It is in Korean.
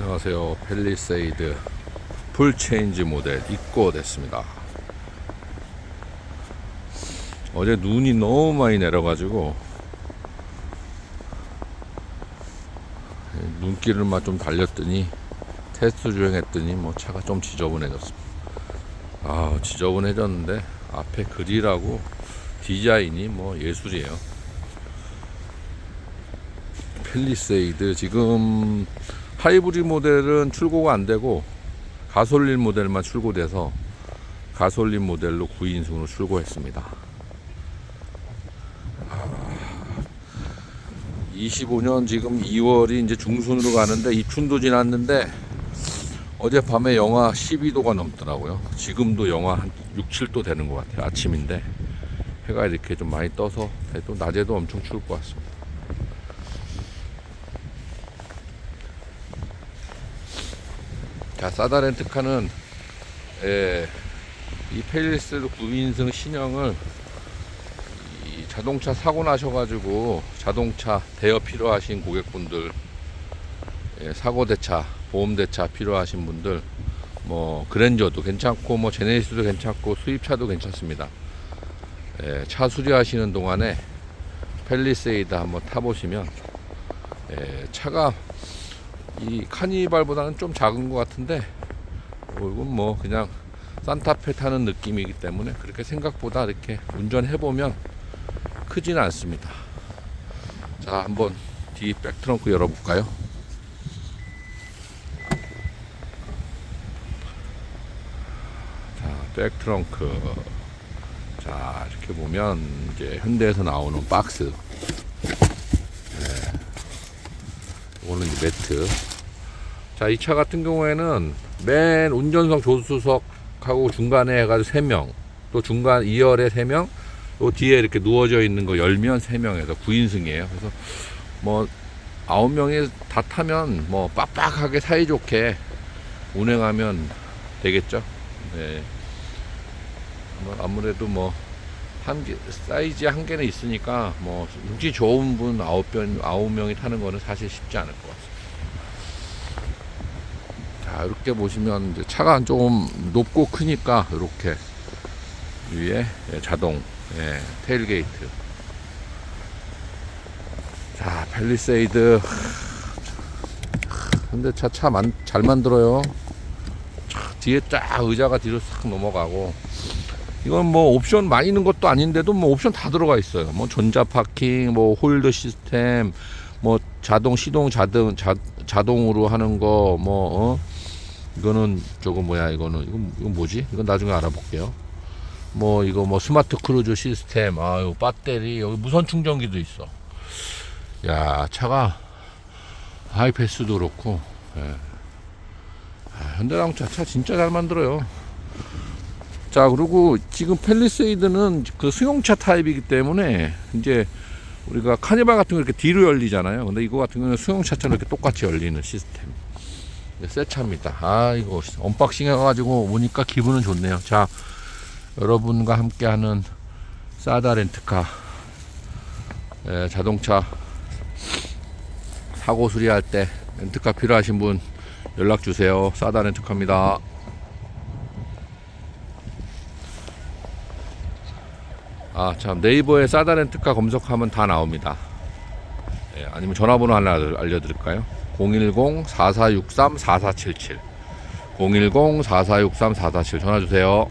안녕하세요. 펠리세이드 풀체인지 모델 입고 됐습니다. 어제 눈이 너무 많이 내려가지고 눈길을만 좀 달렸더니 테스트 주행했더니 뭐 차가 좀 지저분해졌습니다. 아 지저분해졌는데 앞에 그릴하고 디자인이 뭐 예술이에요. 펠리세이드 지금 하이브리드 모델은 출고가 안 되고 가솔린 모델만 출고돼서 가솔린 모델로 9인승으로 출고했습니다. 25년 지금 2월이 이제 중순으로 가는데 입춘도 지났는데 어젯밤에 영하 12도가 넘더라고요. 지금도 영하 한 6, 7도 되는 것 같아요. 아침인데 해가 이렇게 좀 많이 떠서 또 낮에도 엄청 추울 것 같습니다. 자, 사다 렌트카는 예, 이 펠리스드 9인승 신형을 이 자동차 사고 나셔가지고 자동차 대여 필요하신 고객분들 예, 사고 대차, 보험 대차 필요하신 분들 뭐 그랜저도 괜찮고 뭐 제네시스도 괜찮고 수입차도 괜찮습니다. 예, 차 수리하시는 동안에 펠리세이드 한번 타보시면 예, 차가 이 카니발보다는 좀 작은 것 같은데 어, 이건 뭐 그냥 산타페 타는 느낌이기 때문에 그렇게 생각보다 이렇게 운전해 보면 크지는 않습니다. 자 한번 뒤 백트렁크 열어볼까요? 자 백트렁크 자 이렇게 보면 이제 현대에서 나오는 박스 오는 이제 매트. 자, 이 차 같은 경우에는 맨 운전석 조수석하고 중간에 해가지고 3명, 또 중간 2열에 3명, 또 뒤에 이렇게 누워져 있는 거 열면 3명에서 9인승이에요. 그래서 뭐 9명이 다 타면 뭐 빡빡하게 사이좋게 운행하면 되겠죠. 네. 뭐 아무래도 뭐 한 개, 사이즈 한 개는 있으니까 뭐 눈치 좋은 분 아홉 명 아홉 명이 타는 거는 사실 쉽지 않을 것 같습니다. 자 이렇게 보시면 이제 차가 조금 높고 크니까 이렇게 위에 예, 자동 예, 테일게이트. 자 펠리세이드 근데 차 차 잘 만들어요. 차 뒤에 쫙 의자가 뒤로 싹 넘어가고 이건 뭐 옵션 많이 있는 것도 아닌데도 뭐 옵션 다 들어가 있어요. 뭐 전자 파킹, 뭐 홀드 시스템, 뭐 자동 시동 자동 자, 자동으로 하는 거 뭐 어? 이거는 저거 뭐야 이거는 이건 이건 뭐지? 이건 나중에 알아볼게요. 뭐 이거 뭐 스마트 크루즈 시스템, 아유 배터리 여기 무선 충전기도 있어. 야 차가 하이패스도 그렇고 예. 아, 현대자동차 차 진짜 잘 만들어요. 자 그리고 지금 펠리세이드는 그 수용차 타입이기 때문에 이제 우리가 카니발 같은 거 이렇게 뒤로 열리잖아요. 근데 이거 같은 경우는 수용차처럼 이렇게 똑같이 열리는 시스템. 새 차입니다. 아 이거 언박싱 해가지고 오니까 기분은 좋네요. 자 여러분과 함께하는 사다 렌트카. 에, 자동차 사고 수리할 때 렌트카 필요하신 분 연락 주세요. 사다 렌트카입니다 아, 참 네이버에 사다 렌트카 검색하면 다 나옵니다. 예, 아니면 전화번호 하나 알려드릴까요? 010-4463-4477 010-4463-4477 전화 주세요.